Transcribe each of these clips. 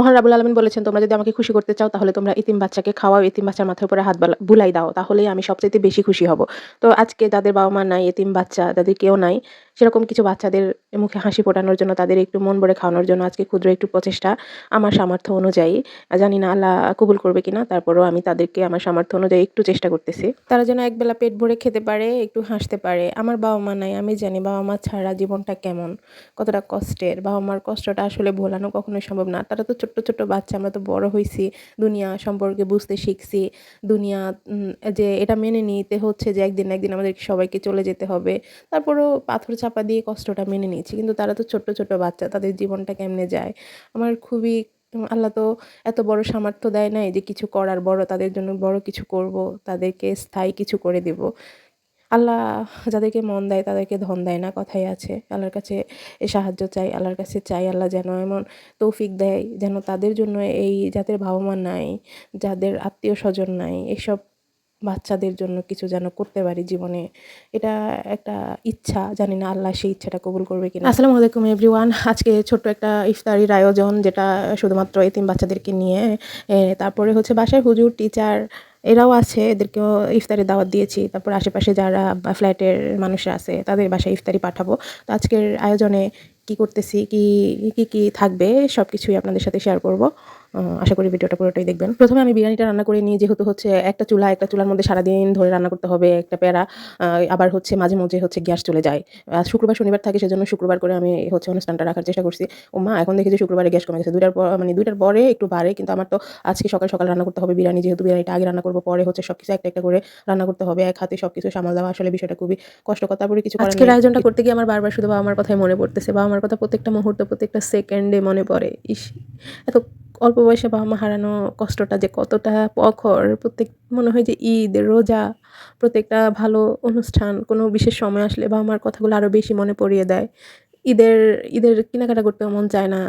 মহান রাবুল আলমিন বলেছেন, তোমরা যদি আমাকে খুশি করতে চাও, তাহলে তোমরা ইতিম বাচ্চাকে খাওয়াও ইতিম বাচ্চার মাথার উপরে হাত বালা- বুলাই দাও, তাহলেই আমি সবচেয়ে বেশি খুশি হব। তো আজকে যাদের বাবা মা নাই ইতিম বাচ্চা, যাদের কেউ নাই সেরকম কিছু বাচ্চাদের মুখে হাসি ফোটানোর জন্য, তাদের একটু মন ভরে খাওয়ানোর জন্য আজকে ক্ষুদ্র একটু প্রচেষ্টা আমার সামর্থ্য অনুযায়ী। জানি না আল্লাহ কবুল করবে কিনা, তারপরেও আমি তাদেরকে আমার সামর্থ্য অনুযায়ী একটু চেষ্টা করতেছি। তারা যেন একবেলা পেট ভরে খেতে পারে, একটু হাসতে পারে। আমার বাবা মা নাই, আমি জানি বাবা মা ছাড়া জীবনটা কেমন, কতটা কষ্টের। বাবা মার কষ্টটা আসলে ভোলানো কখনোই সম্ভব না। তারা তো ছোট্ট ছোট্ট বাচ্চা, আমরা তো বড় হয়েছি দুনিয়া সম্পর্কে বুঝতে শিখছি। দুনিয়া যে এটা মেনে নিতে হচ্ছে যে একদিন একদিন আমাদেরকে সবাইকে চলে যেতে হবে। তারপরেও পাথর চাপা দিয়ে কষ্টটা মেনে নিয়েছি। কিন্তু তারা তো ছোট্ট ছোট বাচ্চা, তাদের জীবনটা কেমনে যায়? আমার খুবই আল্লাহ তো এত বড় সামর্থ্য দেয় নাই যে কিছু করার, বড় তাদের জন্য বড় কিছু করব, তাদেরকে স্থায়ী কিছু করে দেব। আল্লাহ যাদেরকে মন দেয় তাদেরকে ধন দেয় না, কথাই আছে। আল্লাহর কাছে এ সাহায্য চাই, আল্লাহর কাছে চাই, আল্লাহ যেন এমন তৌফিক দেয় যেন তাদের জন্য এই যাদের বাবা মা নাই, যাদের আত্মীয় স্বজন নাই, এসব বাচ্চাদের জন্য কিছু যেন করতে পারি জীবনে, এটা একটা ইচ্ছা, জানি না আল্লাহ সেই ইচ্ছাটা কবুল করবে কিনা। আসসালামু আলাইকুম এভরিওয়ান, আজকে ছোট্ট একটা ইফতারির আয়োজন যেটা শুধুমাত্র এতিম বাচ্চাদেরকে নিয়ে তারপরে হচ্ছে বাসায় হুজুর, টিচার, এরাও আছে, এদেরকেও ইফতারি দাওয়াত দিয়েছি, তারপর আশেপাশে যারা ফ্ল্যাটের মানুষরা আছে, তাদের বাসায় ইফতারি পাঠাবো। তো আজকের আয়োজনে কি করতেছি, কি কি কি থাকবে সব কিছুই আপনাদের সাথে শেয়ার করব। আশা করি ভিডিওটা পুরোটাই দেখবেন। প্রথমে আমি বিরিয়ানিটা রান্না করে নিয়ে যেহেতু হচ্ছে একটা চুলা একটা চুলার মধ্যে সারাদিন ধরে রান্না করতে হবে একটা প্যারা আবার হচ্ছে মাঝে মাঝে হচ্ছে গ্যাস চলে যায়। আহ, শুক্রবার শনিবার থাকে সেজন্য শুক্রবার করে আমি হচ্ছে অনুষ্ঠানটা রাখার চেষ্টা করছি। ও মা এখন দেখি যে শুক্রবারে গ্যাস কমে গেছে। দুইটার পর মানে দুইটার পরে একটু বাড়ে কিন্তু আমার তো আজকে সকাল সকাল রান্না করতে হবে বিরিয়ানি যেহেতু বিরিয়ানিটা আগে রান্না করব পরে হচ্ছে সবকিছু একটা একটা করে রান্না করতে হবে এক হাতে সবকিছু সামাল দেওয়া আসলে বিষয়টা খুবই কষ্টকর তারপরে কিছু আজকের আয়োজনটা করতে গিয়ে আমার বারবার শুধু বাবা আমার কথাই মনে পড়তেছে। বাবা আমার কথা প্রত্যেকটা মুহূর্ত প্রত্যেকটা সেকেন্ডে মনে পড়ে। ইস এত অল্প বয়সে বাবা মা হারানো কষ্টটা যে কতটা প্রখর প্রত্যেক, মনে হয় যে ঈদ, রোজা, প্রত্যেকটা ভালো অনুষ্ঠান, কোনো বিশেষ সময় আসলে বাবা মার কথাগুলো আরও বেশি মনে পড়িয়ে দেয়। ঈদের ঈদের কেনাকাটা করতে মন চায় না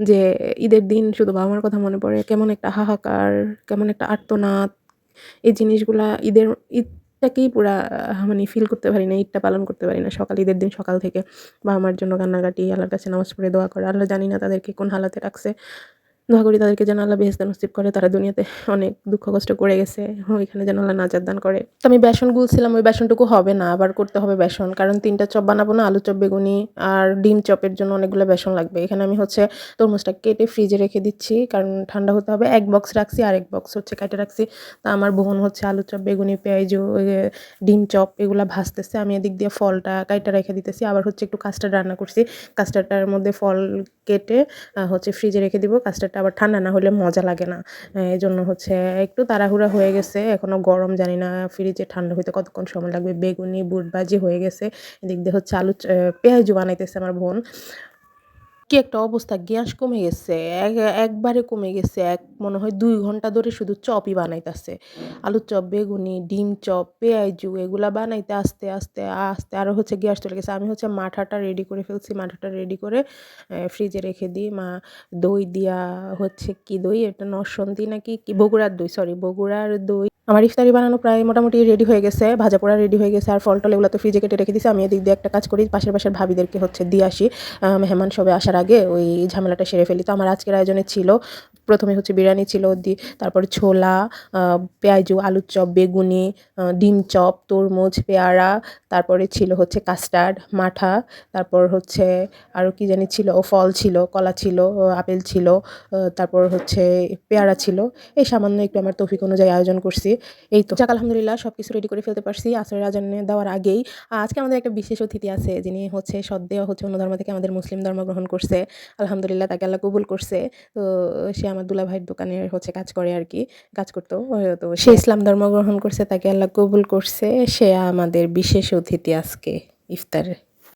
যে ঈদের দিন শুধু বাবা মার কথা মনে পড়ে। কেমন একটা হাহাকার, কেমন একটা আর্তনাদ, এই জিনিসগুলা ঈদের, ঈদটাকেই পুরা মানে ফিল করতে পারি না, ঈদটা পালন করতে পারি না। সকাল, ঈদের দিন সকাল থেকে বাবা মার জন্য কান্নাকাটি, আল্লাহর কাছে নামাজ পড়ে দোয়া করে, আল্লাহ জানি না তাদেরকে কোন হালাতে রাখছে। দোয়া করি তাদেরকে যেন আল্লাহ বেহেস্ত নসিব করে, তারা দুনিয়াতে অনেক দুঃখ কষ্ট করে গেছে ওইখানে যেন আল্লাহ নাজার দান করে। তো আমি বেসন গুলছিলাম, ওই বেসনটুকু হবে না, আবার করতে হবে বেসন, কারণ তিনটা চপ বানাবো না, আলু চপ, বেগুনি আর ডিম চপের জন্য অনেকগুলো বেসন লাগবে। এখানে আমি হচ্ছে তরমুজটা কেটে ফ্রিজে রেখে দিচ্ছি, কারণ ঠান্ডা হতে হবে। এক বক্স রাখছি আর এক বক্স হচ্ছে কেটে রাখছি। তা আমার বোন হচ্ছে আলু চপ, বেগুনি, পেঁয়াজ ডিম চপ এগুলো ভাজতেছে। আমি এদিক দিয়ে ফলটা কাইটা রেখে দিতেছি, আবার হচ্ছে একটু কাস্টার্ড রান্না করছি। কাস্টার্ডটার মধ্যে ফল কেটে হচ্ছে ফ্রিজে রেখে দিব। কাস্টার্ডটা আবার ঠান্ডা না হলে মজা লাগে না। এই জন্য হচ্ছে একটু তাড়াহুড়া হয়ে গেছে। এখনও গরম জানি না ফ্রিজে ঠান্ডা হইতে কতক্ষণ সময় লাগবে? বেগুনি, বুট ভাজি হয়ে গেছে। এদিক দিয়ে হচ্ছে আলু পেঁয়াজু বানাইতেছে আমার বোন। কি একটা অবস্থা? গ্যাস কমে গেছে, এক- একবারে কমে গেছে, এক মনে হয় দুই ঘণ্টা ধরে শুধু চপই বানাইতেছে। আলুর চপ, বেগুনি, ডিম চপ, পেঁয়াজু এগুলা বানাইতে আস্তে আস্তে আস্তে আরও হচ্ছে গ্যাস চলে গেছে। আমি হচ্ছে মাঠাটা রেডি করে ফেলছি, মাঠাটা রেডি করে ফ্রিজে রেখে দিই, মা দই দিয়া হচ্ছে কি দই? এটা নসন্তি নাকি কি? বগুড়ার দই সরি বগুড়ার দই আমার ইফতারি বানানো প্রায় মোটামুটি রেডি হয়ে গেছে, ভাজা পোড়া রেডি হয়ে গেছে, আর ফল টল এগুলো তো ফ্রিজে কেটে রেখে দিয়েছি। আমি এদিক দিয়ে একটা কাজ করি, পাশের পাশের ভাবিদেরকে হচ্ছে দিয়ে আসি। মেহমান সবে আসার আগে ওই ঝামেলাটা সেরে ফেলি। তো আমার আজকের আয়োজনে ছিল প্রথমে হচ্ছে বিরিয়ানি ছিল, দি, তারপর ছোলা পেঁয়াজু, আলুর চপ, বেগুনি ডিম চপ, তরমুজ, পেয়ারা, তারপরে ছিল হচ্ছে কাস্টার্ড, মাঠা, তারপর হচ্ছে আরও কি জানি ছিল, ও ফল ছিল, কলা ছিল আপেল ছিল তারপর হচ্ছে পেয়ারা ছিল। এই সামান্য একটু আমার তৌফিক অনুযায়ী আয়োজন করছি। এই তো, যাক, আলহামদুলিল্লাহ সব কিছু রেডি করে ফেলতে পারছি আসরের আজানে দেওয়ার আগেই। আজকে আমাদের একটা বিশেষ অতিথি আছে, যিনি হচ্ছে সদ্দেহ হচ্ছে অন্য ধর্ম থেকে আমাদের মুসলিম ধর্ম গ্রহণ করছে। আলহামদুলিল্লাহ, তাকে আল্লাহ কবুল করছে। তো সে আমার দুলা ভাইয়ের দোকানে হচ্ছে কাজ করে আর কি কাজ করতো। তো সে ইসলাম ধর্ম গ্রহণ করছে, তাকে আল্লাহ কবুল করছে। সে আমাদের বিশেষ অতিথি আজকে, ইফতারে।